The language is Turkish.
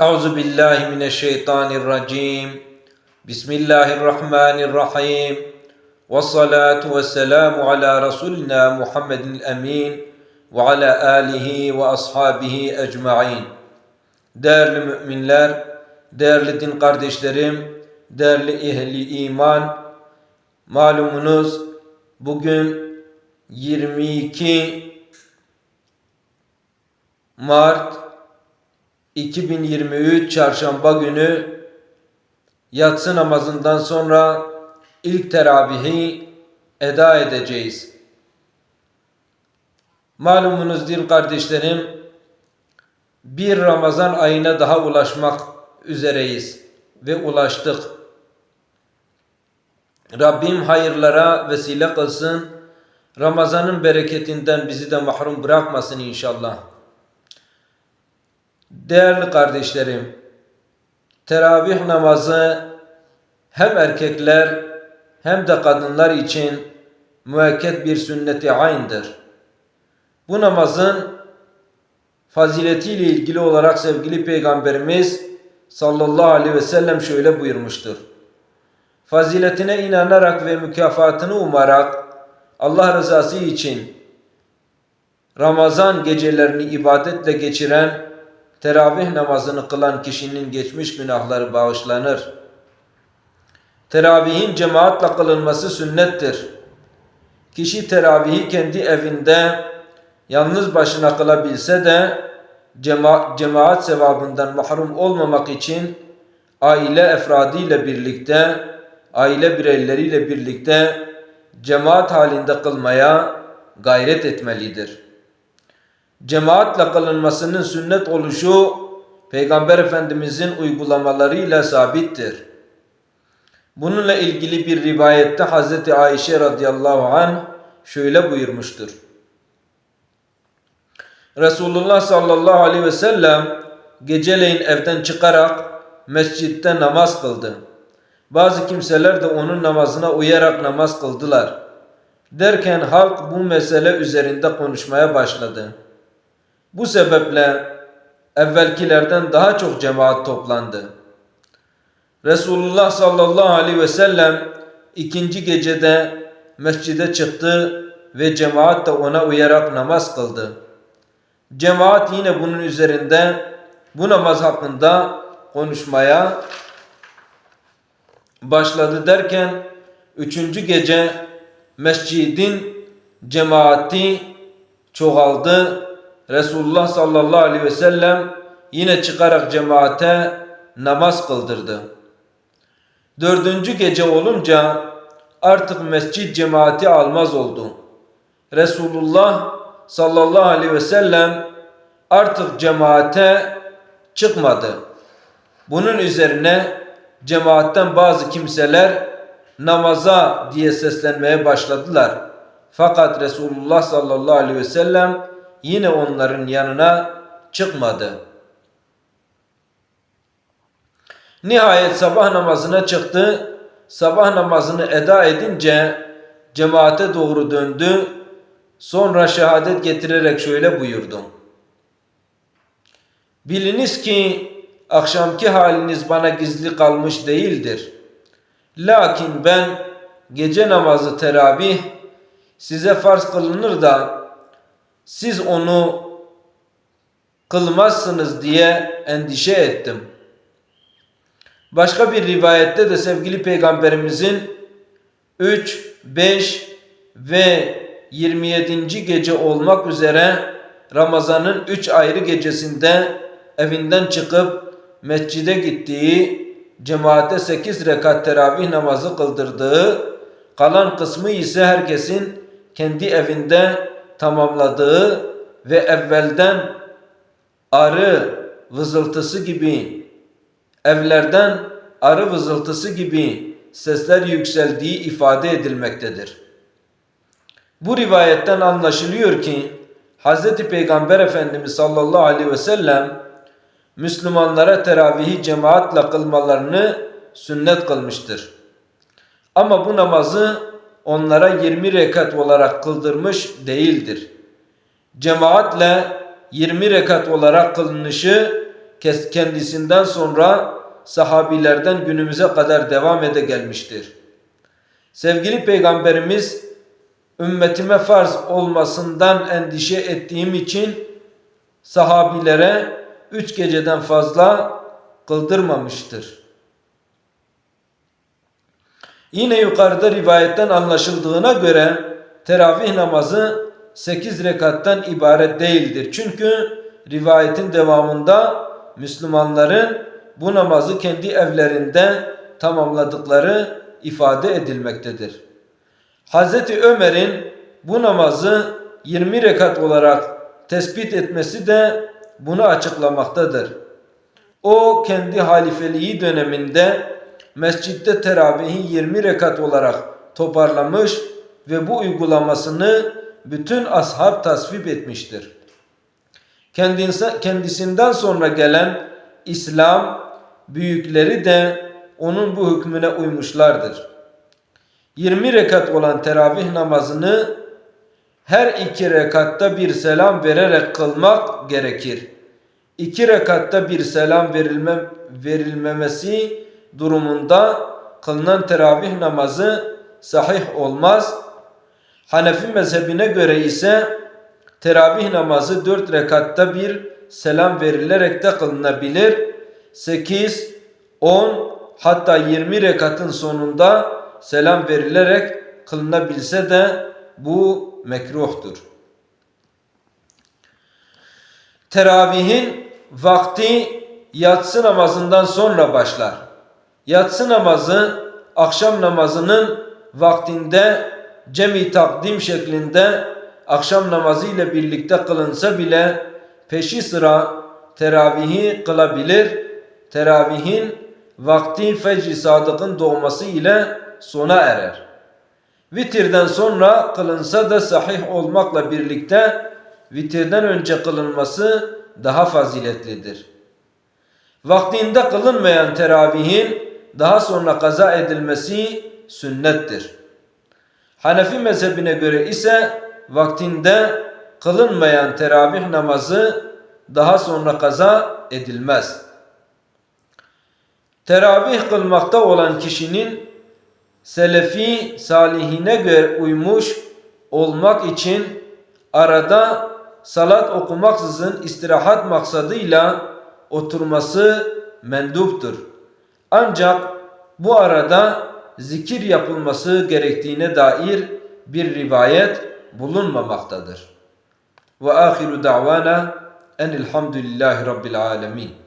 Euzu billahi mineşşeytanirracim. Bismillahirrahmanirrahim. Ve salatu ve selamu ala Resulina Muhammedin emin ve ala alihi ve ashabihi ecmain. Değerli müminler, değerli din kardeşlerim, değerli ehli iman, malumunuz bugün 22 Mart 2023 Çarşamba günü yatsı namazından sonra ilk teravihi eda edeceğiz. Malumunuz din kardeşlerim, bir Ramazan ayına daha ulaşmak üzereyiz ve ulaştık. Rabbim hayırlara vesile kılsın. Ramazanın bereketinden bizi de mahrum bırakmasın inşallah. Değerli kardeşlerim, teravih namazı hem erkekler hem de kadınlar için müekket bir sünneti aynıdır. Bu namazın faziletiyle ilgili olarak sevgili Peygamberimiz sallallahu aleyhi ve sellem şöyle buyurmuştur. Faziletine inanarak ve mükafatını umarak Allah rızası için Ramazan gecelerini ibadetle geçiren teravih namazını kılan kişinin geçmiş günahları bağışlanır. Teravihin cemaatle kılınması sünnettir. Kişi teravihi kendi evinde yalnız başına kılabilse de cema cemaat sevabından mahrum olmamak için aile efradıyla birlikte, aile bireyleriyle birlikte cemaat halinde kılmaya gayret etmelidir. Cemaatle kılınmasının sünnet oluşu Peygamber Efendimizin uygulamalarıyla sabittir. Bununla ilgili bir rivayette Hazreti Ayşe radıyallahu anh şöyle buyurmuştur. Resulullah sallallahu aleyhi ve sellem geceleyin evden çıkarak mescitte namaz kıldı. Bazı kimseler de onun namazına uyarak namaz kıldılar. Derken halk bu mesele üzerinde konuşmaya başladı. Bu sebeple evvelkilerden daha çok cemaat toplandı. Resulullah sallallahu aleyhi ve sellem ikinci gecede mescide çıktı ve cemaat de ona uyarak namaz kıldı. Cemaat yine bunun üzerinde bu namaz hakkında konuşmaya başladı derken üçüncü gece mescidin cemaati çoğaldı. Resulullah sallallahu aleyhi ve sellem yine çıkarak cemaate namaz kıldırdı. Dördüncü gece olunca artık mescid cemaati almaz oldu. Resulullah sallallahu aleyhi ve sellem artık cemaate çıkmadı. Bunun üzerine cemaatten bazı kimseler namaza diye seslenmeye başladılar. Fakat Resulullah sallallahu aleyhi ve sellem yine onların yanına çıkmadı. Nihayet sabah namazına çıktı. Sabah namazını eda edince cemaate doğru döndü. Sonra şehadet getirerek şöyle buyurdu. Biliniz ki akşamki haliniz bana gizli kalmış değildir. Lakin ben gece namazı teravih size farz kılınır da siz onu kılmazsınız diye endişe ettim. Başka bir rivayette de sevgili peygamberimizin 3, 5 ve 27. gece olmak üzere Ramazan'ın 3 ayrı gecesinde evinden çıkıp mescide gittiği, cemaate 8 rekat teravih namazı kıldırdığı, kalan kısmı ise herkesin kendi evinde tamamladığı ve evvelden arı vızıltısı gibi evlerden arı vızıltısı gibi sesler yükseldiği ifade edilmektedir. Bu rivayetten anlaşılıyor ki Hz. Peygamber Efendimiz sallallahu aleyhi ve sellem Müslümanlara teravihi cemaatle kılmalarını sünnet kılmıştır. Ama bu namazı onlara 20 rekat olarak kıldırmış değildir. Cemaatle 20 rekat olarak kılınışı kendisinden sonra sahabilerden günümüze kadar devam ede gelmiştir. Sevgili Peygamberimiz ümmetime farz olmasından endişe ettiğim için sahabilere üç geceden fazla kıldırmamıştır. Yine yukarıda rivayetten anlaşıldığına göre teravih namazı 8 rekattan ibaret değildir. Çünkü rivayetin devamında Müslümanların bu namazı kendi evlerinde tamamladıkları ifade edilmektedir. Hazreti Ömer'in bu namazı 20 rekat olarak tespit etmesi de bunu açıklamaktadır. O kendi halifeliği döneminde mescitte teravihi 20 rekat olarak toparlamış ve bu uygulamasını bütün ashab tasvip etmiştir. Kendisi- Kendisinden sonra gelen İslam büyükleri de onun bu hükmüne uymuşlardır. 20 rekat olan teravih namazını her iki rekatta bir selam vererek kılmak gerekir. İki rekatta bir selam verilme, verilmemesi durumunda kılınan teravih namazı sahih olmaz. Hanefi mezhebine göre ise teravih namazı dört rekatta bir selam verilerek de kılınabilir. 8, 10 hatta 20 rekatın sonunda selam verilerek kılınabilse de bu mekruhtur. Teravihin vakti yatsı namazından sonra başlar. Yatsı namazı akşam namazının vaktinde cemi takdim şeklinde akşam namazı ile birlikte kılınsa bile peşi sıra teravihi kılabilir. Teravihin vakti fecr-i sadıkın doğması ile sona erer. Vitirden sonra kılınsa da sahih olmakla birlikte vitirden önce kılınması daha faziletlidir. Vaktinde kılınmayan teravihin daha sonra kaza edilmesi sünnettir. Hanefi mezhebine göre ise vaktinde kılınmayan teravih namazı daha sonra kaza edilmez. Teravih kılmakta olan kişinin selefi salihine göre uymuş olmak için arada salat okumaksızın istirahat maksadıyla oturması menduptur. Ancak bu arada zikir yapılması gerektiğine dair bir rivayet bulunmamaktadır. Ve ahiru da'vana enilhamdülillahi rabbil alemin.